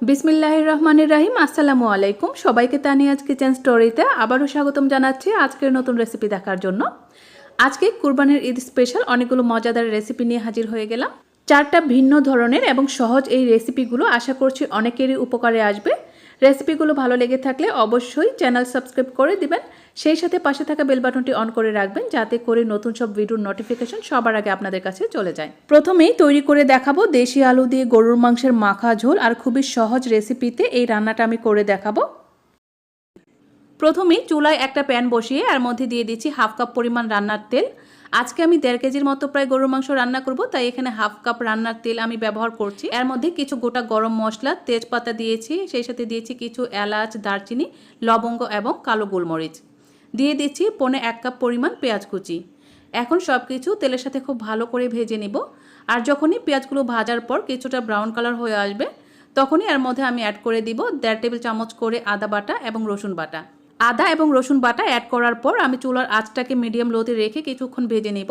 বিসমিল্লাহ রহমানির রাহিম আসসালামু আলাইকুম। সবাইকে তানিয়াজ কিচেন স্টোরিতে আবারও স্বাগতম জানাচ্ছি আজকের নতুন রেসিপি দেখার জন্য। আজকে কুরবানির ঈদ স্পেশাল অনেকগুলো মজাদার রেসিপি নিয়ে হাজির হয়ে গেলাম। চারটা ভিন্ন ধরনের এবং সহজ এই রেসিপিগুলো আশা করছি অনেকেরই উপকারে আসবে। রেসিপিগুলো ভালো লেগে থাকলে অবশ্যই চ্যানেল সাবস্ক্রাইব করে দিবেন। সেই সাথে পাশে থাকা বেল বাটনটি অন করে রাখবেন যাতে করে নতুন সব ভিডিওর নোটিফিকেশন সবার আগে আপনাদের কাছে চলে যায়। প্রথমেই তৈরি করে দেখাবো দেশি আলু দিয়ে গরুর মাংসের মাখা ঝোল আর খুবই সহজ রেসিপিতে এই রান্নাটা আমি করে দেখাবো। প্রথমেই চুলায় একটা প্যান বসিয়ে এর মধ্যে দিয়ে দিচ্ছি হাফ কাপ পরিমাণ রান্নার তেল। আজকে আমি দেড় কেজির মতো প্রায় গরুর মাংস রান্না করব, তাই এখানে হাফ কাপ রান্নার তেল আমি ব্যবহার করছি। এর মধ্যে কিছু গোটা গরম মশলা, তেজপাতা দিয়েছি, সেই সাথে দিয়েছি কিছু এলাচ, দারচিনি, লবঙ্গ এবং কালো গোলমরিচ। দিয়ে দিচ্ছি পনে এক কাপ পরিমাণ পেঁয়াজ কুচি। এখন সব কিছু তেলের সাথে খুব ভালো করে ভেজে নিব। আর যখনই পেঁয়াজগুলো ভাজার পর কিছুটা ব্রাউন কালার হয়ে আসবে, তখনই এর মধ্যে আমি অ্যাড করে দিব দেড় টেবিল চামচ করে আদা বাটা এবং রসুন বাটা। আদা এবং রসুন বাটা অ্যাড করার পর আমি চুলার আঁচটাকে মিডিয়াম লোতে রেখে কিছুক্ষণ ভেজে নেব।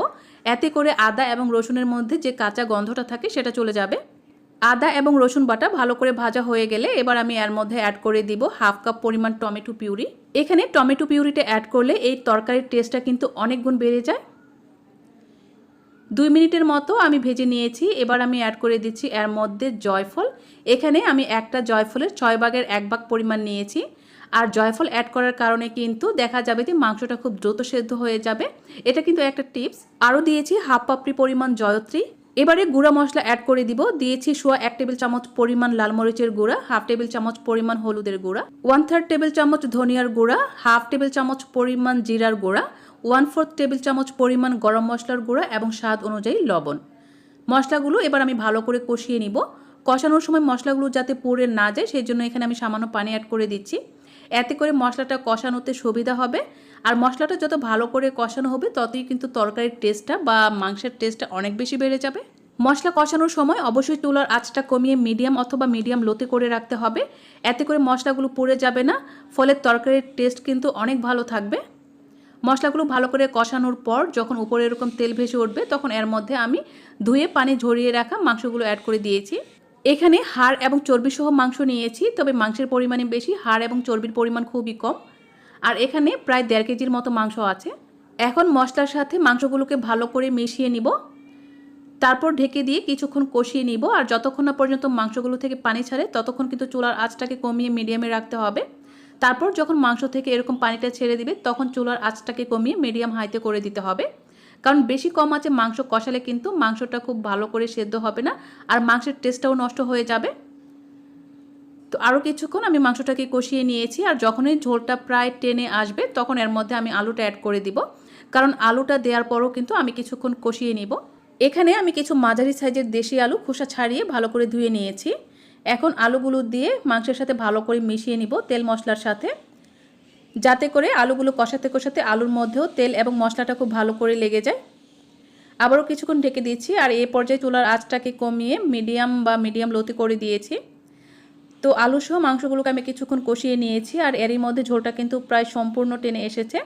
এতে করে আদা এবং রসুনের মধ্যে যে কাঁচা গন্ধটা থাকে সেটা চলে যাবে। আদা এবং রসুন বাটা ভালো করে ভাজা হয়ে গেলে এবার আমি এর মধ্যে অ্যাড করে দিব হাফ কাপ পরিমাণ টমেটো পিউরি। এখানে টমেটো পিউরিটা অ্যাড করলে এই তরকারির টেস্টটা কিন্তু অনেক গুণ বেড়ে যায়। দুই মিনিটের মতো আমি ভেজে নিয়েছি, এবার আমি অ্যাড করে দিচ্ছি এর মধ্যে জয়ফল। এখানে আমি একটা জয়ফলের ছয় ভাগের এক ভাগ পরিমাণ নিয়েছি। আর জয়ফল অ্যাড করার কারণে কিন্তু দেখা যাবে যে মাংসটা খুব দ্রুত সেদ্ধ হয়ে যাবে। এটা কিন্তু একটা টিপস আরও দিয়েছি হাফ পাপড়ি পরিমাণ জয়ত্রী। এবারে গুঁড়া মশলা অ্যাড করে দিব। দিয়েছি সোয়া এক টেবিল চামচ পরিমাণ লাল মরিচের গুঁড়া, হাফ টেবিল চামচ পরিমাণ হলুদের গুঁড়া ওয়ান থার্ড টেবিল চামচ ধনিয়ার গুঁড়া, হাফ টেবিল চামচ পরিমাণ জিরার গুঁড়া ওয়ান ফোর্থ টেবিল চামচ পরিমাণ গরম মশলার গুঁড়া এবং স্বাদ অনুযায়ী লবণ। মশলাগুলো এবার আমি ভালো করে কষিয়ে নিব। কষানোর সময় মশলাগুলো যাতে পুড়ে না যায়, সেই জন্য এখানে আমি সামান্য পানি অ্যাড করে দিচ্ছি। এতে করে মশলাটা কষানোতে সুবিধা হবে। আর মশলাটা যত ভালো করে কষানো হবে, ততই কিন্তু তরকারির টেস্টটা বা মাংসের টেস্টটা অনেক বেশি বেড়ে যাবে। মশলা কষানোর সময় অবশ্যই তুলার আঁচটা কমিয়ে মিডিয়াম অথবা মিডিয়াম লোতে করে রাখতে হবে। এতে করে মশলাগুলো পুড়ে যাবে না, ফলে তরকারির টেস্ট কিন্তু অনেক ভালো থাকবে। মশলাগুলো ভালো করে কষানোর পর যখন উপরে এরকম তেল ভেসে উঠবে, তখন এর মধ্যে আমি ধুয়ে পানি ঝরিয়ে রাখা মাংসগুলো অ্যাড করে দিয়েছি। এখানে হাড় এবং চর্বি সহ মাংস নিয়েছি, তবে মাংসের পরিমাণে বেশি, হাড় এবং চর্বির পরিমাণ খুবই কম। আর এখানে প্রায় দেড় কেজির মতো মাংস আছে। এখন মশলার সাথে মাংসগুলোকে ভালো করে মিশিয়ে নিব। তারপর ঢেকে দিয়ে কিছুক্ষণ কষিয়ে নিব। আর যতক্ষণ না পর্যন্ত মাংসগুলো থেকে পানি ছাড়ে, ততক্ষণ কিন্তু চুলার আঁচটাকে কমিয়ে মিডিয়ামে রাখতে হবে। তারপর যখন মাংস থেকে এরকম পানিটা ছেড়ে দিবে, তখন চুলার আঁচটাকে কমিয়ে মিডিয়াম হাইতে করে দিতে হবে। কারণ বেশি কম আছে মাংস কষালে কিন্তু মাংসটা খুব ভালো করে সেদ্ধ হবে না, আর মাংসের টেস্টটাও নষ্ট হয়ে যাবে। তো আরও কিছুক্ষণ আমি মাংসটাকে কষিয়ে নিয়েছি, আর যখনই ঝোলটা প্রায় টেনে আসবে তখন এর মধ্যে আমি আলুটা অ্যাড করে দিব। কারণ আলুটা দেওয়ার পরও কিন্তু আমি কিছুক্ষণ কষিয়ে নিব। এখানে আমি কিছু মাঝারি সাইজের দেশি আলু খোসা ছাড়িয়ে ভালো করে ধুয়ে নিয়েছি। এখন আলুগুলো দিয়ে মাংসের সাথে ভালো করে মিশিয়ে নিব তেল মশলার সাথে। যাতে করে আলুগুলো কষাতে কষাতে আলুর মধ্যেও তেল এবং মশলাটা খুব ভালো করে লেগে যায়। আবারও কিছুক্ষণ ঢেকে দিচ্ছি আর এই পর্যায়ে চুলার আঁচটাকে কমিয়ে মিডিয়াম বা মিডিয়াম লোতে করে দিয়েছি। তো আলু সহ মাংসগুলোকে আমি কিছুক্ষণ কষিয়ে নিয়েছি আর এরই মধ্যে ঝোলটা কিন্তু প্রায় সম্পূর্ণ টেনে এসেছে।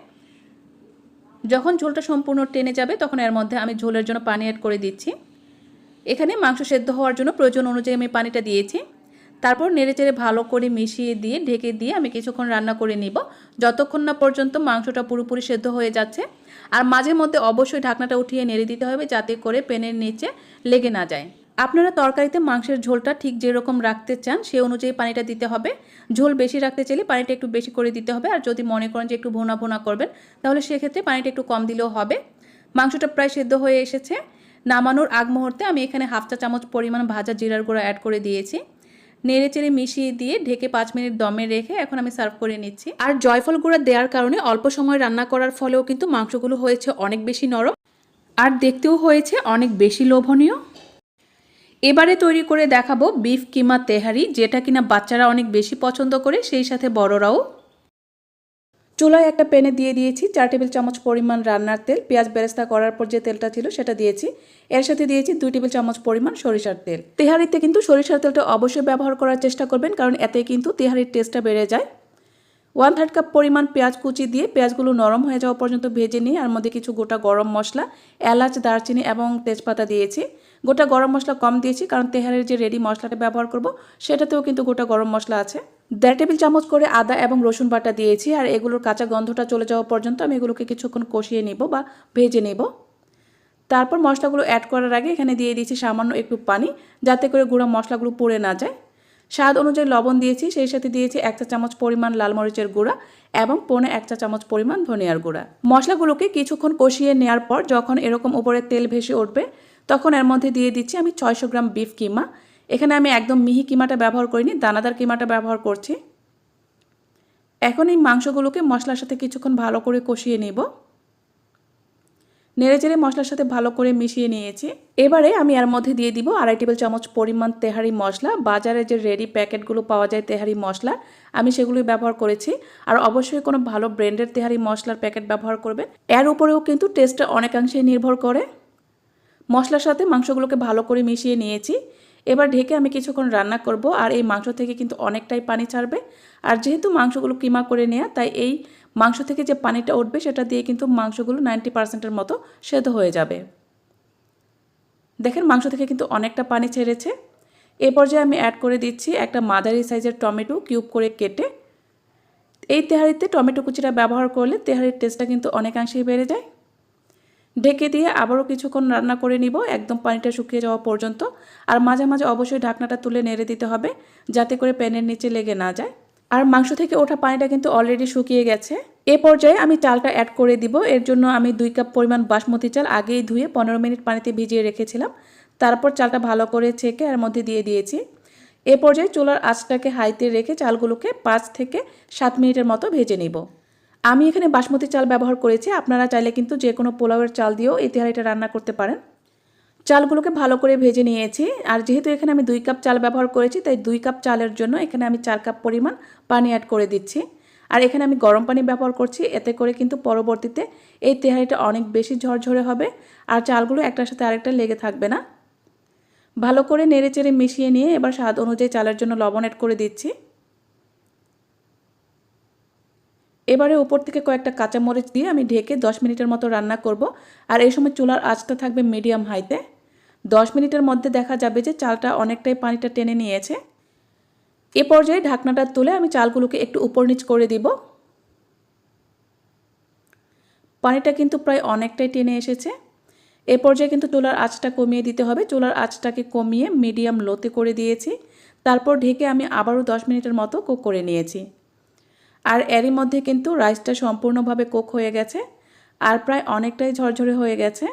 যখন ঝোলটা সম্পূর্ণ টেনে যাবে তখন এর মধ্যে আমি ঝোলের জন্য পানি অ্যাড করে দিচ্ছি। এখানে মাংস সেদ্ধ হওয়ার জন্য প্রয়োজন অনুযায়ী আমি পানিটা দিয়েছি। তারপর নেড়েচেড়ে ভালো করে মিশিয়ে দিয়ে, ঢেকে দিয়ে আমি কিছুক্ষণ রান্না করে নিব। যতক্ষণ না পর্যন্ত মাংসটা পুরোপুরি সেদ্ধ হয়ে যাচ্ছে। আর মাঝে মধ্যে অবশ্যই ঢাকনাটা উঠিয়ে নেড়ে দিতে হবে যাতে করে পেনের নিচে লেগে না যায়। আপনারা তরকারিতে মাংসের ঝোলটা ঠিক যেরকম রাখতে চান, সে অনুযায়ী পানিটা দিতে হবে। ঝোল বেশি রাখতে চাইলে পানিটা একটু বেশি করে দিতে হবে। আর যদি মনে করেন যে একটু ভোনা ভোনা করবেন, তাহলে সেক্ষেত্রে পানিটা একটু কম দিলেও হবে। মাংসটা প্রায় সেদ্ধ হয়ে এসেছে। নামানোর আগ মুহূর্তে আমি এখানে হাফ চা চামচ পরিমাণ ভাজা জিরার গুঁড়া অ্যাড করে দিয়েছি। নেড়ে চেড়ে মিশিয়ে দিয়ে ঢেকে পাঁচ মিনিট দমে রেখে এখন আমি সার্ভ করে নিচ্ছি। আর জয়ফল গুঁড়া দেওয়ার কারণে অল্প সময় রান্না করার ফলেও কিন্তু মাংসগুলো হয়েছে অনেক বেশি নরম আর দেখতেও হয়েছে অনেক বেশি লোভনীয়। এবারে তৈরি করে দেখাবো বিফ কিমা তেহারি, যেটা কিনা বাচ্চারা অনেক বেশি পছন্দ করে, সেই সাথে বড়রাও। চুলায় একটা প্যানে দিয়ে দিয়েছি চার টেবিল চামচ পরিমাণ রান্নার তেল। পেঁয়াজ বেরেস্তা করার পর যে তেলটা ছিল সেটা দিয়েছি। এর সাথে দিয়েছি দুই টেবিল চামচ পরিমাণ সরিষার তেল। তেহারিতে কিন্তু সরিষার তেলটা অবশ্যই ব্যবহার করার চেষ্টা করবেন, কারণ এতে কিন্তু তেহারির টেস্টটা বেড়ে যায়। ওয়ান থার্ড কাপ পরিমাণ পেঁয়াজ কুচি দিয়ে পেঁয়াজগুলো নরম হয়ে যাওয়া পর্যন্ত ভেজে নিয়ে, আর মধ্যে কিছু গোটা গরম মশলা, এলাচ, দারচিনি এবং তেজপাতা দিয়েছি। গোটা গরম মশলা কম দিয়েছি, কারণ তেহারের যে রেডি মশলাটা ব্যবহার করব, সেটাতেও কিন্তু গোটা গরম মশলা আছে। দেড় টেবিল চামচ করে আদা এবং রসুন বাটা দিয়েছি, আর এগুলোর কাঁচা গন্ধটা চলে যাওয়া পর্যন্ত আমি এগুলোকে কিছুক্ষণ কষিয়ে নেব বা ভেজে নেব। তারপর মশলাগুলো অ্যাড করার আগে এখানে দিয়ে দিয়েছি সামান্য একটু পানি, যাতে করে গুঁড়া মশলাগুলো পুড়ে না যায়। স্বাদ অনুযায়ী লবণ দিয়েছি, সেই সাথে দিয়েছি এক চা চামচ পরিমাণ লাল মরিচের গুঁড়া এবং পৌনে এক চা চামচ পরিমাণ ধনিয়ার গুঁড়া। মশলাগুলোকে কিছুক্ষণ কষিয়ে নেওয়ার পর যখন এরকম উপরে তেল ভেসে উঠবে তখন এর মধ্যে দিয়ে দিচ্ছি আমি ছয়শো গ্রাম বিফ কিমা। এখানে আমি একদম মিহি কিমাটা ব্যবহার করিনি, দানাদার কিমাটা ব্যবহার করছি। এখন এই মাংসগুলোকে মশলার সাথে কিছুক্ষণ ভালো করে কষিয়ে নেব। নেড়ে চেড়ে মশলার সাথে ভালো করে মিশিয়ে নিয়েছি। এবারে আমি এর মধ্যে দিয়ে দিব আড়াই টেবিল চামচ পরিমাণ তেহারি মশলা। বাজারে যে রেডি প্যাকেটগুলো পাওয়া যায় তেহারি মশলা, আমি সেগুলোই ব্যবহার করেছি। আর অবশ্যই কোনো ভালো ব্র্যান্ডের তেহারি মশলার প্যাকেট ব্যবহার করবেন। এর উপরেও কিন্তু টেস্টটা অনেকাংশেই নির্ভর করে। মশলার সাথে মাংসগুলোকে ভালো করে মিশিয়ে নিয়েছি। এবার ঢেকে আমি কিছুক্ষণ রান্না করব আর এই মাংস থেকে কিন্তু অনেকটাই পানি ছাড়বে। আর যেহেতু মাংসগুলো কিমা করে নেওয়া তাই এই মাংস থেকে যে পানিটা উঠবে, সেটা দিয়ে কিন্তু মাংসগুলো নাইনটি পার্সেন্টের মতো সেদ্ধ হয়ে যাবে। দেখেন মাংস থেকে কিন্তু অনেকটা পানি ছেড়েছে। এ পর্যায়ে আমি অ্যাড করে দিচ্ছি একটা মাদারি সাইজের টমেটো কিউব করে কেটে। এই তেহারিতে টমেটো কুচিটা ব্যবহার করলে তেহারির টেস্টটা কিন্তু অনেকাংশেই বেড়ে যায়। ঢেকে দিয়ে আবারও কিছুক্ষণ রান্না করে নিব। একদম পানিটা শুকিয়ে যাওয়া পর্যন্ত। আর মাঝে মাঝে অবশ্যই ঢাকনাটা তুলে নেড়ে দিতে হবে, যাতে করে প্যানের নিচে লেগে না যায়। আর মাংস থেকে ওঠা পানিটা কিন্তু অলরেডি শুকিয়ে গেছে। এ পর্যায়ে আমি চালটা অ্যাড করে দিব। এর জন্য আমি দুই কাপ পরিমাণ বাসমতি চাল আগেই ধুয়ে পনেরো মিনিট পানিতে ভিজিয়ে রেখেছিলাম। তারপর চালটা ভালো করে ছেঁকে এর মধ্যে দিয়ে দিয়েছি। এ পর্যায়ে চুলার আঁচটাকে হাইতে রেখে চালগুলোকে পাঁচ থেকে সাত মিনিটের মতো ভেজে নিব। আমি এখানে বাসমতি চাল ব্যবহার করেছি। আপনারা চাইলে কিন্তু যে কোনো পোলাওয়ের চাল দিয়েও এই তেহারিটা রান্না করতে পারেন। চালগুলোকে ভালো করে ভেজে নিয়েছি। আর যেহেতু এখানে আমি দুই কাপ চাল ব্যবহার করেছি, তাই দুই কাপ চালের জন্য এখানে আমি চার কাপ পরিমাণ পানি অ্যাড করে দিচ্ছি। আর এখানে আমি গরম পানি ব্যবহার করছি। এতে করে কিন্তু পরবর্তীতে এই তেহারিটা অনেক বেশি ঝরঝরে হবে। আর চালগুলো একটার সাথে আরেকটা লেগে থাকবে না। ভালো করে নেড়ে চেড়ে মিশিয়ে নিয়ে এবার স্বাদ অনুযায়ী চালের জন্য লবণ অ্যাড করে দিচ্ছি। এবারে উপর থেকে কয়েকটা কাঁচামরিচ দিয়ে আমি ঢেকে দশ মিনিটের মতো রান্না করব। আর এই সময় চুলার আঁচটা থাকবে মিডিয়াম হাইতে। দশ মিনিটের মধ্যে দেখা যাবে যে চালটা অনেকটাই পানিটা টেনে নিয়েছে। এ পর্যায়ে ঢাকনাটা তুলে আমি চালগুলোকে একটু উপর নিচ করে দিব। পানিটা কিন্তু প্রায় অনেকটাই টেনে এসেছে। এ পর্যায়ে কিন্তু চুলার আঁচটা কমিয়ে দিতে হবে। চুলার আঁচটাকে কমিয়ে মিডিয়াম লোতে করে দিয়েছি। তারপর ঢেকে আমি আবারও দশ মিনিটের মতো কুক করে নিয়েছি। আর এরই মধ্যে কিন্তু রাইসটা সম্পূর্ণভাবে কোক হয়ে গেছে আর প্রায় অনেকটাই ঝরঝরে হয়ে গেছে।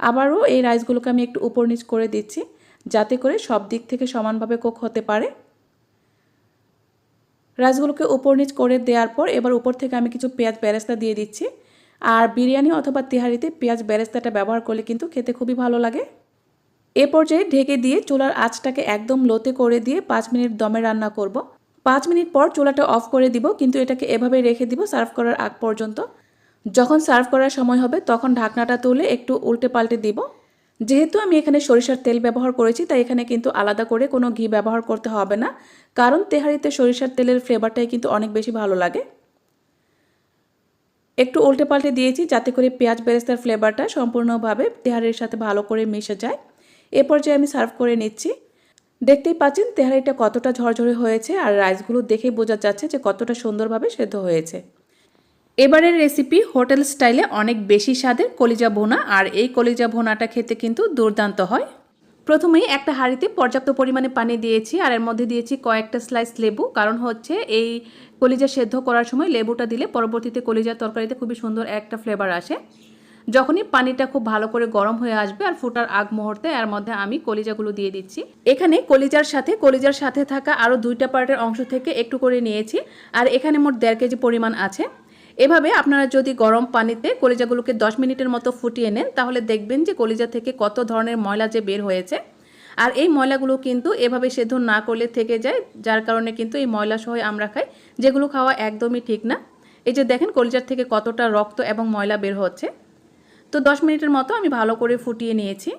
আবারও এই রাইসগুলোকে আমি একটু উপর নিচ করে দিচ্ছি যাতে করে সব দিক থেকে সমানভাবে কোক হতে পারে। রাইসগুলোকে উপর নিচ করে দেওয়ার পর এবার উপর থেকে আমি কিছু পেঁয়াজ বেরেস্তা দিয়ে দিচ্ছি। আর বিরিয়ানি অথবা তিহারিতে পেঁয়াজ বেরেস্তাটা ব্যবহার করলে কিন্তু খেতে খুবই ভালো লাগে। এ পর্যায়ে ঢেকে দিয়ে চুলার আঁচটাকে একদম লোতে করে দিয়ে পাঁচ মিনিট দমে রান্না করব। পাঁচ মিনিট পর চুলাটা অফ করে দিব, কিন্তু এটাকে এভাবে রেখে দিব সার্ভ করার আগ পর্যন্ত। যখন সার্ভ করার সময় হবে, তখন ঢাকনাটা তুলে একটু উল্টে পাল্টে দিব। যেহেতু আমি এখানে সরিষার তেল ব্যবহার করেছি, তাই এখানে কিন্তু আলাদা করে কোনো ঘি ব্যবহার করতে হবে না। কারণ তেহারিতে সরিষার তেলের ফ্লেভারটাই কিন্তু অনেক বেশি ভালো লাগে। একটু উল্টে পাল্টে দিয়েছি, যাতে করে পেঁয়াজ বেরেস্তার ফ্লেভারটা সম্পূর্ণভাবে তেহারির সাথে ভালো করে মিশে যায়। এ পর্যায়ে আমি সার্ভ করে নিচ্ছি। দেখতেই পাচ্ছেন তেহারিটা কতটা ঝরঝরে হয়েছে আর রাইসগুলো দেখেই বোঝা যাচ্ছে যে কতটা সুন্দরভাবে সেদ্ধ হয়েছে। এবারের রেসিপি হোটেল স্টাইলে অনেক বেশি স্বাদের কলিজা ভোনা আর এই কলিজা ভোনাটা খেতে কিন্তু দুর্দান্ত হয়। প্রথমেই একটা হাঁড়িতে পর্যাপ্ত পরিমাণে পানি দিয়েছি আর এর মধ্যে দিয়েছি কয়েকটা স্লাইস লেবু, কারণ হচ্ছে এই কলিজা সেদ্ধ করার সময় লেবুটা দিলে পরবর্তীতে কলিজার তরকারিতে খুবই সুন্দর একটা ফ্লেভার আসে। যখনই পানিটা খুব ভালো করে গরম হয়ে আসবে আর ফোটার আগ মুহূর্তে এর মধ্যে আমি কলিজাগুলো দিয়ে দিচ্ছি। এখানে কলিজার সাথে কলিজার সাথে থাকা আরও দুইটা পার্টের অংশ থেকে একটু করে নিয়েছি। আর এখানে মোট দেড় কেজি পরিমাণ আছে। এভাবে আপনারা যদি গরম পানিতে কলিজাগুলোকে দশ মিনিটের মতো ফুটিয়ে নেন, তাহলে দেখবেন যে কলিজা থেকে কত ধরনের ময়লা যে বের হয়েছে। আর এই ময়লাগুলো কিন্তু এভাবে সেদ্ধ না করলে থেকে যায়, যার কারণে কিন্তু এই ময়লা সহ আমরা খাই। যেগুলো খাওয়া একদমই ঠিক না। এই যে দেখেন, কলিজার থেকে কতটা রক্ত এবং ময়লা বের হচ্ছে। তো দশ মিনিটের মতো আমি ভালো করে ফুটিয়ে নিয়েছি।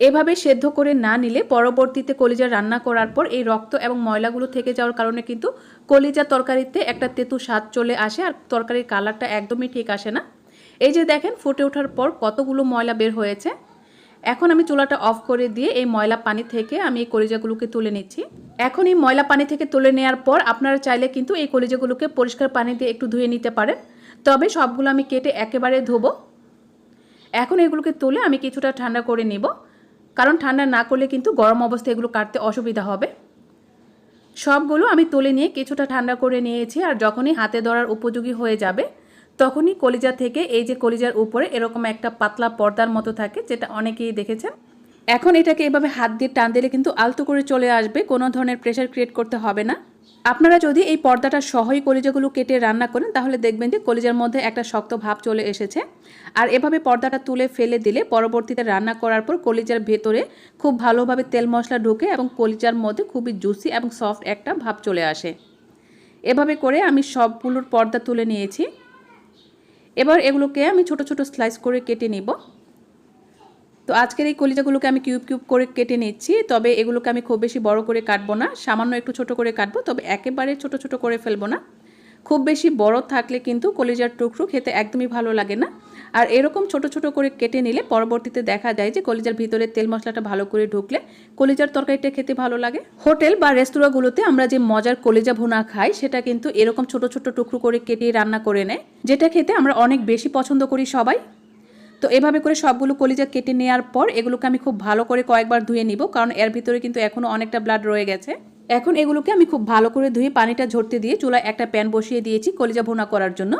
এভাবে সেদ্ধ করে না নিলে পরবর্তীতে কলিজা রান্না করার পর এই রক্ত এবং ময়লাগুলো থেকে যাওয়ার কারণে কিন্তু কলিজা তরকারিতে একটা তেতু স্বাদ চলে আসে আর তরকারির কালারটা একদমই ঠিক আসে না। এই যে দেখেন, ফুটে ওঠার পর কতগুলো ময়লা বের হয়েছে। এখন আমি চুলাটা অফ করে দিয়ে এই ময়লা পানি থেকে আমি এই কলিজাগুলোকে তুলে নিচ্ছি। এখন এই ময়লা পানি থেকে তুলে নেওয়ার পর আপনারা চাইলে কিন্তু এই কলিজাগুলোকে পরিষ্কার পানি দিয়ে একটু ধুয়ে নিতে পারেন। তবে সবগুলো আমি কেটে একেবারে ধোবো। এখন এগুলোকে তুলে আমি কিছুটা ঠান্ডা করে নিব। কারণ ঠান্ডা না করলে কিন্তু গরম অবস্থায় এগুলো কাটতে অসুবিধা হবে। সবগুলো আমি তুলে নিয়ে কিছুটা ঠান্ডা করে নিয়েছি আর যখনই হাতে ধরার উপযোগী হয়ে যাবে, তখনই কলিজা থেকে এই যে কলিজার উপরে এরকম একটা পাতলা পর্দার মতো থাকে, যেটা অনেকেই দেখেছেন। এখন এটাকে এভাবে হাত দিয়ে টান দিলে কিন্তু আলতো করে চলে আসবে, কোনো ধরনের প্রেশার ক্রিয়েট করতে হবে না। আপনারা যদি এই পর্দাটা সহই কলিজাগুলো কেটে রান্না করেন, তাহলে দেখবেন যে কলিজার মধ্যে একটা শক্ত ভাব চলে এসেছে। আর এভাবে পর্দাটা তুলে ফেলে দিলে পরবর্তীতে রান্না করার পর কলিজার ভেতরে খুব ভালোভাবে তেল মশলা ঢুকে এবং কলিজার মধ্যে খুবই জুসি এবং সফট একটা ভাব চলে আসে। এভাবে করে আমি সবগুলোর পর্দা তুলে নিয়েছি। এবার এগুলোকে আমি ছোট ছোট স্লাইস করে কেটে নিব। তো আজকের এই কলিজাগুলোকে আমি কিউব কিউব করে কেটে নিচ্ছি, তবে এগুলোকে আমি খুব বেশি বড় করে কাটবো না, সামান্য একটু ছোট করে কাটবো, তবে একেবারে ছোট ছোট করে ফেলব না। খুব বেশি বড় থাকলে কিন্তু কলিজার টুকরো খেতে একদমই ভালো লাগে না। আর এরকম ছোট ছোট করে কেটে নিলে পরবর্তীতে দেখা যায় যে কলিজার ভিতরে তেল মশলাটা ভালো করে ঢুকলে কলিজার তরকারিটা খেতে ভালো লাগে। হোটেল বা রেস্তোরাঁগুলোতে আমরা যে মজার কলিজা ভুনা খাই, সেটা কিন্তু এরকম ছোট ছোট টুকরো করে কেটে রান্না করে নেয়, যেটা খেতে আমরা অনেক বেশি পছন্দ করি সবাই। তো এভাবে করে সবগুলো কলিজা কেটে নেওয়ার পর এগুলোকে আমি খুব ভালো করে কয়েকবার ধুয়ে নিব, কারণ এর ভিতরে কিন্তু এখনও অনেকটা ব্লাড রয়ে গেছে। এখন এগুলোকে আমি খুব ভালো করে ধুয়ে পানিটা ঝরতে দিয়ে চুলায় একটা প্যান বসিয়ে দিয়েছি কলিজা ভুনা করার জন্য।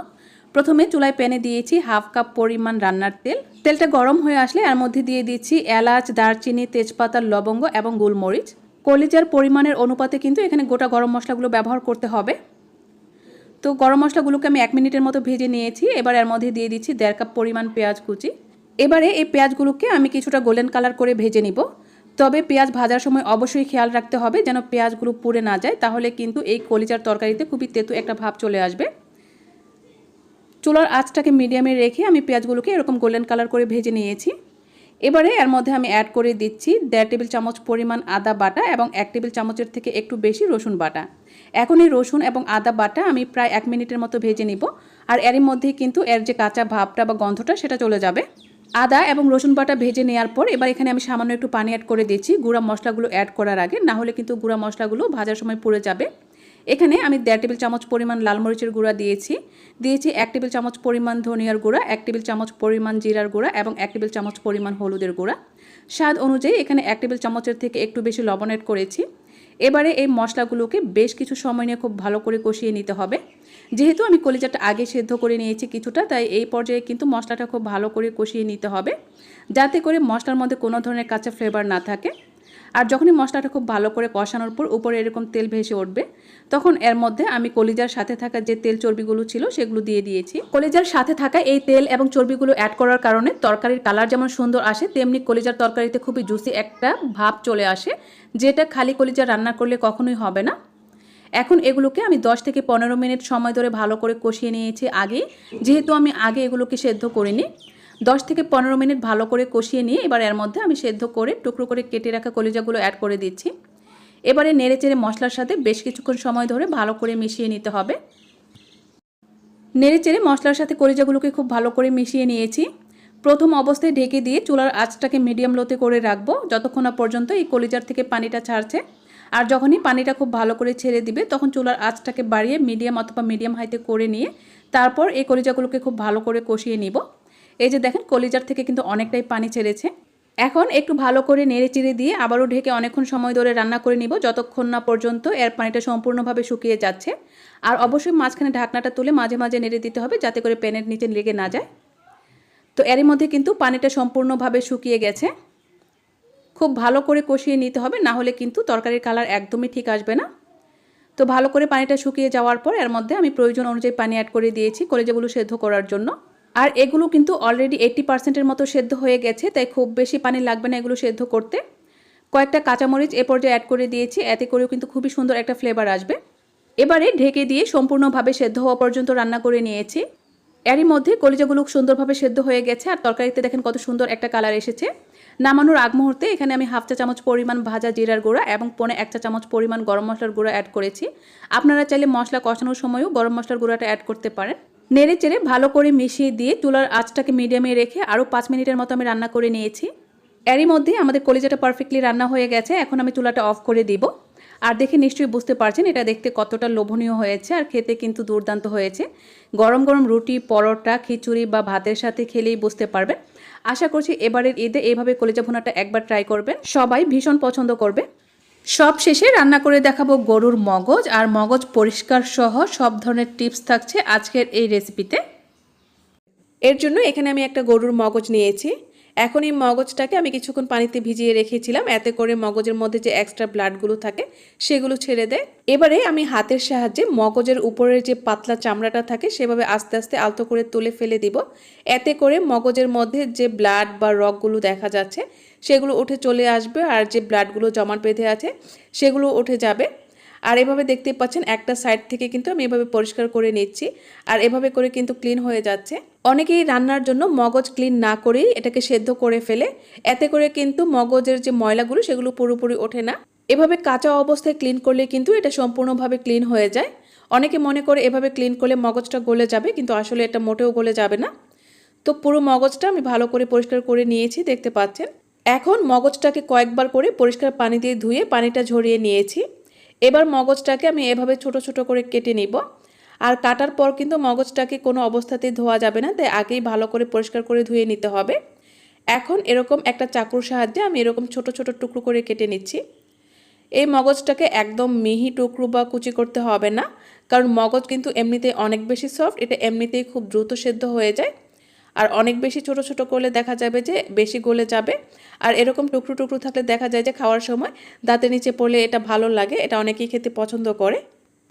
প্রথমে চুলায় প্যানে দিয়েছি হাফ কাপ পরিমাণ রান্নার তেল। তেলটা গরম হয়ে আসলে এর মধ্যে দিয়ে দিচ্ছি এলাচ, দারচিনি, তেজপাতা, লবঙ্গ এবং গোলমরিচ। কলিজার পরিমাণের অনুপাতে কিন্তু এখানে গোটা গরম মশলাগুলো ব্যবহার করতে হবে। তো গরম মশলাগুলোকে আমি এক মিনিটের মতো ভেজে নিয়েছি। এবার এর মধ্যে দিয়ে দিচ্ছি দেড় কাপ পরিমাণ পেঁয়াজ কুচি। এবারে এই পেঁয়াজগুলোকে আমি কিছুটা গোল্ডেন কালার করে ভেজে নিব। তবে পেঁয়াজ ভাজার সময় অবশ্যই খেয়াল রাখতে হবে যেন পেঁয়াজগুলো পুড়ে না যায়। তাহলে কিন্তু এই কলিজার তরকারিতে খুবই তেতো একটা ভাব চলে আসবে। চুলার আঁচটাকে মিডিয়ামে রেখে আমি পেঁয়াজগুলোকে এরকম গোল্ডেন কালার করে ভেজে নিয়েছি। এবারে এর মধ্যে আমি অ্যাড করে দিচ্ছি দেড় টেবিল চামচ পরিমাণ আদা বাটা এবং এক টেবিল চামচের থেকে একটু বেশি রসুন বাটা। এখন এই রসুন এবং আদা বাটা আমি প্রায় এক মিনিটের মতো ভেজে নিব। আর এরই মধ্যেই কিন্তু এর যে কাঁচা ভাবটা বা গন্ধটা সেটা চলে যাবে। আদা এবং রসুন বাটা ভেজে নেওয়ার পর এবার এখানে আমি সামান্য একটু পানি অ্যাড করে দিচ্ছি গুঁড়া মশলাগুলো অ্যাড করার আগে, না হলে কিন্তু গুঁড়া মশলাগুলো ভাজার সময় পুড়ে যাবে। এখানে আমি দেড় টেবিল চামচ পরিমাণ লাল মরিচের গুঁড়া দিয়েছি। দিয়েছি এক টেবিল চামচ পরিমাণ ধনিয়ার গুঁড়া, এক টেবিল চামচ পরিমাণ জিরার গুঁড়া এবং এক টেবিল চামচ পরিমাণ হলুদের গুঁড়া। স্বাদ অনুযায়ী এখানে এক টেবিল চামচের থেকে একটু বেশি লবণ অ্যাড করেছি। এবারে এই মশলাগুলোকে বেশ কিছু সময় নিয়ে খুব ভালো করে কষিয়ে নিতে হবে। যেহেতু আমি কলিজাটা আগে সেদ্ধ করে নিয়েছি কিছুটা, তাই এই পর্যায়ে কিন্তু মশলাটা খুব ভালো করে কষিয়ে নিতে হবে। যাতে করে মশলার মধ্যে কোনো ধরনের কাঁচা ফ্লেভার না থাকে। আর যখনই মশলাটা খুব ভালো করে কষানোর পর উপরে এরকম তেল ভেসে উঠবে, তখন এর মধ্যে আমি কলিজার সাথে থাকা যে তেল চর্বিগুলো ছিল সেগুলো দিয়ে দিয়েছি। কলিজার সাথে থাকা এই তেল এবং চর্বিগুলো অ্যাড করার কারণে তরকারির কালার যেমন সুন্দর আসে, তেমনি কলিজার তরকারিতে খুবই জুসি একটা ভাব চলে আসে, যেটা খালি কলিজা রান্না করলে কখনোই হবে না। এখন এগুলোকে আমি 10 থেকে পনেরো মিনিট সময় ধরে ভালো করে কষিয়ে নিয়েছি আগে, যেহেতু আমি আগে এগুলোকে সেদ্ধ করিনি। দশ থেকে পনেরো মিনিট ভালো করে কষিয়ে নিয়ে এবার এর মধ্যে আমি সেদ্ধ করে, টুকরো করে কেটে রাখা কলিজাগুলো অ্যাড করে দিচ্ছি। এবারে নেড়ে চেড়ে মশলার সাথে বেশ কিছুক্ষণ সময় ধরে ভালো করে মিশিয়ে নিতে হবে। নেড়ে চেড়ে মশলার সাথে কলিজাগুলোকে খুব ভালো করে মিশিয়ে নিয়েছি। প্রথম অবস্থায় ঢেকে দিয়ে চুলার আঁচটাকে মিডিয়াম লোতে করে রাখব, যতক্ষণ না পর্যন্ত এই কলিজার থেকে পানিটা ছাড়ছে। আর যখনই পানিটা খুব ভালো করে ছেড়ে দিবে, তখন চুলার আঁচটাকে বাড়িয়ে মিডিয়াম অথবা মিডিয়াম হাইতে করে নিয়ে, তারপর এই কলিজাগুলোকে খুব ভালো করে কষিয়ে নিব। এই যে দেখেন, কলিজার থেকে কিন্তু অনেকটাই পানি ছেড়েছে। এখন একটু ভালো করে নেড়ে চিড়ে দিয়ে আবারও ঢেকে অনেকক্ষণ সময় ধরে রান্না করে নিব, যতক্ষণ না পর্যন্ত এর পানিটা সম্পূর্ণভাবে শুকিয়ে যাচ্ছে। আর অবশ্যই মাঝখানে ঢাকনাটা তুলে মাঝে মাঝে নেড়ে দিতে হবে, যাতে করে প্যানের নিচে লেগে না যায়। তো এরই মধ্যে কিন্তু পানিটা সম্পূর্ণভাবে শুকিয়ে গেছে। খুব ভালো করে কষিয়ে নিতে হবে, না হলে কিন্তু তরকারির কালার একদমই ঠিক আসবে না। তো ভালো করে পানিটা শুকিয়ে যাওয়ার পর এর মধ্যে আমি প্রয়োজন অনুযায়ী পানি অ্যাড করে দিয়েছি, কলেজাগুলো সেদ্ধ করার জন্য। আর এগুলো কিন্তু অলরেডি এইট্টি পার্সেন্টের মতো সেদ্ধ হয়ে গেছে, তাই খুব বেশি পানি লাগবে না এগুলো সেদ্ধ করতে। কয়েকটা কাঁচামরিচ এ পর্যায়ে অ্যাড করে দিয়েছি, এতে করেও কিন্তু খুবই সুন্দর একটা ফ্লেভার আসবে। এবারে ঢেকে দিয়ে সম্পূর্ণভাবে সেদ্ধ হওয়া পর্যন্ত রান্না করে নিয়েছি। এরই মধ্যে কলিজাগুলো সুন্দরভাবে সেদ্ধ হয়ে গেছে, আর তরকারিতে দেখেন কত সুন্দর একটা কালার এসেছে। নামানোর আগ মুহূর্তে এখানে আমি হাফ চা চামচ পরিমাণ ভাজা জিরার গুঁড়া এবং পনে এক চা চামচ পরিমাণ গরম মশলার গুঁড়া অ্যাড করেছি। আপনারা চাইলে মশলা কষানোর সময়ও গরম মশলার গুঁড়াটা অ্যাড করতে পারেন। নেড়ে চেড়ে ভালো করে মিশিয়ে দিয়ে চুলার আঁচটাকে মিডিয়ামে রেখে আরও পাঁচ মিনিটের মতো আমি রান্না করে নিয়েছি। এরই মধ্যে আমাদের কলিজাটা পারফেক্টলি রান্না হয়ে গেছে। এখন আমি চুলাটা অফ করে দিব। আর দেখে নিশ্চয়ই বুঝতে পারছেন, এটা দেখতে কতটা লোভনীয় হয়েছে আর খেতে কিন্তু দুর্দান্ত হয়েছে। গরম গরম রুটি, পরোটা, খিচুড়ি বা ভাতের সাথে খেলেই বুঝতে পারবেন। আশা করছি এবারের ঈদে এইভাবে কলিজা ভুনাটা একবার ট্রাই করবেন। সবাই ভীষণ পছন্দ করবে। সব শেষে রান্না করে দেখাবো গরুর মগজ আর মগজ পরিষ্কার সহ সব ধরনের টিপস থাকছে আজকের এই রেসিপিতে এর জন্য এখানে আমি একটা গরুর মগজ নিয়েছি। এখন এই মগজটাকে আমি কিছুক্ষণ পানিতে ভিজিয়ে রেখেছিলাম। এতে করে মগজের মধ্যে যে এক্সট্রা ব্লাডগুলো থাকে, সেগুলো ছেড়ে দেয়। এবারে আমি হাতের সাহায্যে মগজের উপরের যে পাতলা চামড়াটা থাকে, সেভাবে আস্তে আস্তে আলতো করে তুলে ফেলে দিব। এতে করে মগজের মধ্যে যে ব্লাড বা রগগুলো দেখা যাচ্ছে, সেগুলো উঠে চলে আসবে। আর যে ব্লাডগুলো জমাট বেঁধে আছে, সেগুলো উঠে যাবে। আর এভাবে দেখতে পাচ্ছেন, একটা সাইড থেকে কিন্তু আমি এভাবে পরিষ্কার করে নিচ্ছি। আর এভাবে করে কিন্তু ক্লিন হয়ে যাচ্ছে। অনেকেই রান্নার জন্য মগজ ক্লিন না করেই এটাকে সেদ্ধ করে ফেলে। এতে করে কিন্তু মগজের যে ময়লাগুলো, সেগুলো পুরোপুরি ওঠে না। এভাবে কাঁচা অবস্থায় ক্লিন করলে কিন্তু এটা সম্পূর্ণভাবে ক্লিন হয়ে যায়। অনেকে মনে করে এভাবে ক্লিন করলে মগজটা গলে যাবে, কিন্তু আসলে এটা মোটেও গলে যাবে না। তো পুরো মগজটা আমি ভালো করে পরিষ্কার করে নিয়েছি, দেখতে পাচ্ছেন। এখন মগজটাকে কয়েকবার করে পরিষ্কার পানি দিয়ে ধুয়ে পানিটা ঝরিয়ে নিয়েছি। এবার মগজটাকে আমি এভাবে ছোট ছোট করে কেটে নিব। আর কাটার পর কিন্তু মগজটাকে কোনো অবস্থাতেই ধোয়া যাবে না, তাই আগেই ভালো করে পরিষ্কার করে ধুয়ে নিতে হবে। এখন এরকম একটা চাকুর সাহায্যে আমি এরকম ছোট ছোট টুকরো করে কেটে নিচ্ছি। এই মগজটাকে একদম মিহি টুকরো বা কুচি করতে হবে না, কারণ মগজ কিন্তু এমনিতেই অনেক বেশি সফট, এটা এমনিতেই খুব দ্রুত সেদ্ধ হয়ে যায়। আর অনেক বেশি ছোট ছোট করলে দেখা যাবে যে বেশি গলে যাবে। আর এরকম টুকরো টুকরো থাকলে দেখা যায় যে খাওয়ার সময় দাঁতের নিচে পড়লে এটা ভালো লাগে, এটা অনেকেই খেতে পছন্দ করে।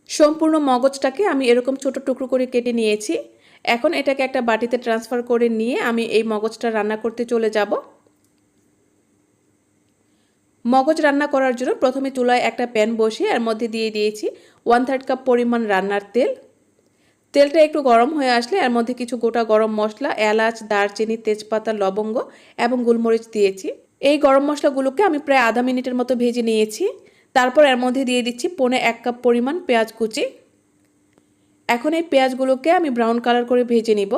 সম্পূর্ণ মগজটাকে আমি এরকম ছোট টুকরো করে কেটে নিয়েছি। এখন এটাকে একটা বাটিতে ট্রান্সফার করে নিয়ে আমি এই মগজটা রান্না করতে চলে যাব। মগজ রান্না করার জন্য প্রথমে চুলায় একটা প্যান বসিয়ে এর মধ্যে দিয়ে দিয়েছি ওয়ান থার্ড কাপ পরিমাণ রান্নার তেল। তেলটা একটু গরম হয়ে আসলে এর মধ্যে কিছু গোটা গরম মশলা, এলাচ, দারচিনি, তেজপাতা, লবঙ্গ এবং গোলমরিচ দিয়েছি। এই গরম মশলাগুলোকে আমি প্রায় আধা মিনিটের মতো ভেজে নিয়েছি। তারপর এর মধ্যে দিয়ে দিচ্ছি পনে এক কাপ পরিমাণ পেঁয়াজ কুচি। এখন এই পেঁয়াজগুলোকে আমি ব্রাউন কালার করে ভেজে নিব।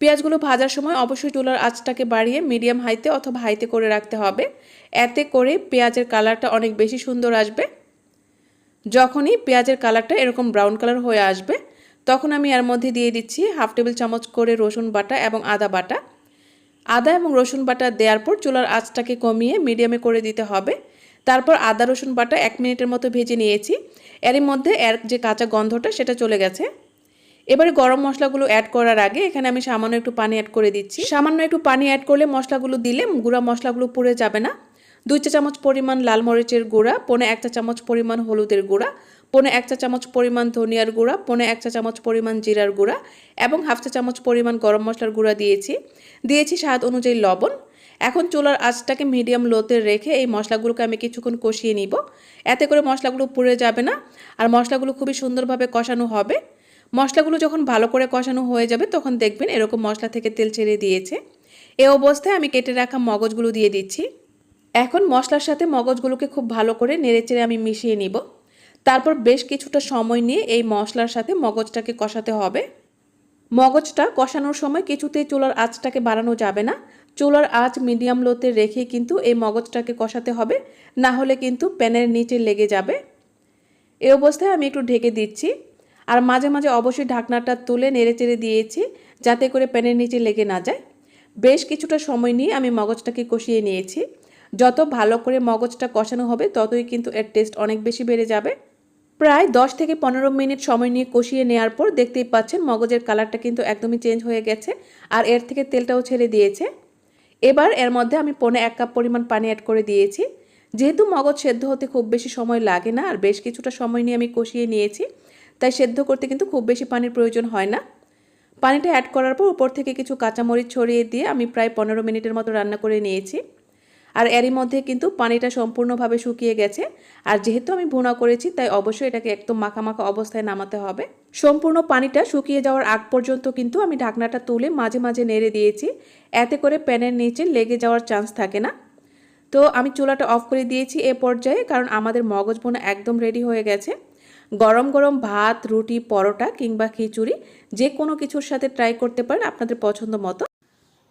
পেঁয়াজগুলো ভাজার সময় অবশ্যই চুলার আঁচটাকে বাড়িয়ে মিডিয়াম হাইতে অথবা হাইতে করে রাখতে হবে। এতে করে পেঁয়াজের কালারটা অনেক বেশি সুন্দর আসবে। যখনই পেঁয়াজের কালারটা এরকম ব্রাউন কালার হয়ে আসবে, তখন আমি এর মধ্যে দিয়ে দিচ্ছি হাফ টেবিল চামচ করে রসুন বাটা এবং আদা বাটা। আদা এবং রসুন বাটা দেওয়ার পর চুলার আঁচটাকে কমিয়ে মিডিয়ামে করে দিতে হবে। তারপর আদা, রসুন বাটা এক মিনিটের মতো ভেজে নিয়েছি। এরই মধ্যে এর যে কাঁচা গন্ধটা সেটা চলে গেছে। এবারে গরম মশলাগুলো অ্যাড করার আগে এখানে আমি সামান্য একটু পানি অ্যাড করে দিচ্ছি। সামান্য একটু পানি অ্যাড করলে মশলাগুলো দিলে গুঁড়া মশলাগুলো পুড়ে যাবে না। দুই চা চামচ পরিমাণ লাল মরিচের গুঁড়া, পনে এক চা চামচ পরিমাণ হলুদের গুঁড়া, পনে এক চা চামচ পরিমাণ ধনিয়ার গুঁড়া, পনে এক চা চামচ পরিমাণ জিরার গুঁড়া এবং হাফ চা চামচ পরিমাণ গরম মশলার গুঁড়া দিয়েছি। দিয়েছি স্বাদ অনুযায়ী লবণ। এখন চুলার আঁচটাকে মিডিয়াম লোতে রেখে এই মশলাগুলোকে আমি কিছুক্ষণ কষিয়ে নিব। এতে করে মশলাগুলো পুড়ে যাবে না আর মশলাগুলো খুবই সুন্দরভাবে কষানো হবে। মশলাগুলো যখন ভালো করে কষানো হয়ে যাবে তখন দেখবেন এরকম মশলা থেকে তেল ছেড়ে দিয়েছে। এ অবস্থায় আমি কেটে রাখা মগজগুলো দিয়ে দিচ্ছি। এখন মশলার সাথে মগজগুলোকে খুব ভালো করে নেড়েচেড়ে আমি মিশিয়ে নিব। তারপর বেশ কিছুটা সময় নিয়ে এই মশলার সাথে মগজটাকে কষাতে হবে। মগজটা কষানোর সময় কিছুতেই চুলার আঁচটাকে বাড়ানো যাবে না। চুলার আঁচ মিডিয়াম লোতে রেখে কিন্তু এই মগজটাকে কষাতে হবে, না হলে কিন্তু প্যানের নিচে লেগে যাবে। এ অবস্থায় আমি একটু ঢেকে দিচ্ছি। আর মাঝে মাঝে অবশ্যই ঢাকনাটা তুলে নেড়েচেড়ে দিয়েছি যাতে করে প্যানের নিচে লেগে না যায়। বেশ কিছুটা সময় নিয়ে আমি মগজটাকে কষিয়ে নিয়েছি। যত ভালো করে মগজটা কষানো হবে, ততই কিন্তু এর টেস্ট অনেক বেশি বেড়ে যাবে। প্রায় দশ থেকে পনেরো মিনিট সময় নিয়ে কষিয়ে নেওয়ার পর দেখতেই পাচ্ছেন মগজের কালারটা কিন্তু একদমই চেঞ্জ হয়ে গেছে আর এর থেকে তেলটাও ছেড়ে দিয়েছে। এবার এর মধ্যে আমি পনে এক কাপ পরিমাণ পানি অ্যাড করে দিয়েছি। যেহেতু মগজ সেদ্ধ হতে খুব বেশি সময় লাগে না আর বেশ কিছুটা সময় নিয়ে আমি কষিয়ে নিয়েছি, তাই সেদ্ধ করতে কিন্তু খুব বেশি পানির প্রয়োজন হয় না। পানিটা অ্যাড করার পর উপর থেকে কিছু কাঁচামরিচ ছড়িয়ে দিয়ে আমি প্রায় পনেরো মিনিটের মতো রান্না করে নিয়েছি। আর এরই মধ্যে কিন্তু পানিটা সম্পূর্ণভাবে শুকিয়ে গেছে। আর যেহেতু আমি ভুনা করেছি, তাই অবশ্যই এটাকে একদম মাখা মাখা অবস্থায় নামাতে হবে। সম্পূর্ণ পানিটা শুকিয়ে যাওয়ার আগ পর্যন্ত কিন্তু আমি ঢাকনাটা তুলে মাঝে মাঝে নেড়ে দিয়েছি। এতে করে প্যানের নিচে লেগে যাওয়ার চান্স থাকে না। তো আমি চুলাটা অফ করে দিয়েছি এ পর্যায়ে, কারণ আমাদের মগজ বোনা একদম রেডি হয়ে গেছে। গরম গরম ভাত, রুটি, পরোটা কিংবা খিচুড়ি যে কোনো কিছুর সাথে ট্রাই করতে পারেন আপনাদের পছন্দ মতো।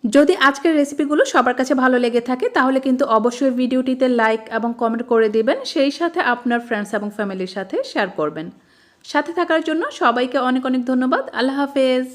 যদি আজকের রেসিপিগুলো সবার কাছে ভালো লেগে থাকে, তাহলে কিন্তু অবশ্যই ভিডিওটিতে লাইক এবং কমেন্ট করে দিবেন। সেই সাথে আপনার ফ্রেন্ডস এবং ফ্যামিলির সাথে শেয়ার করবেন। সাথে থাকার জন্য সবাইকে অনেক অনেক ধন্যবাদ। আল্লাহ হাফেজ।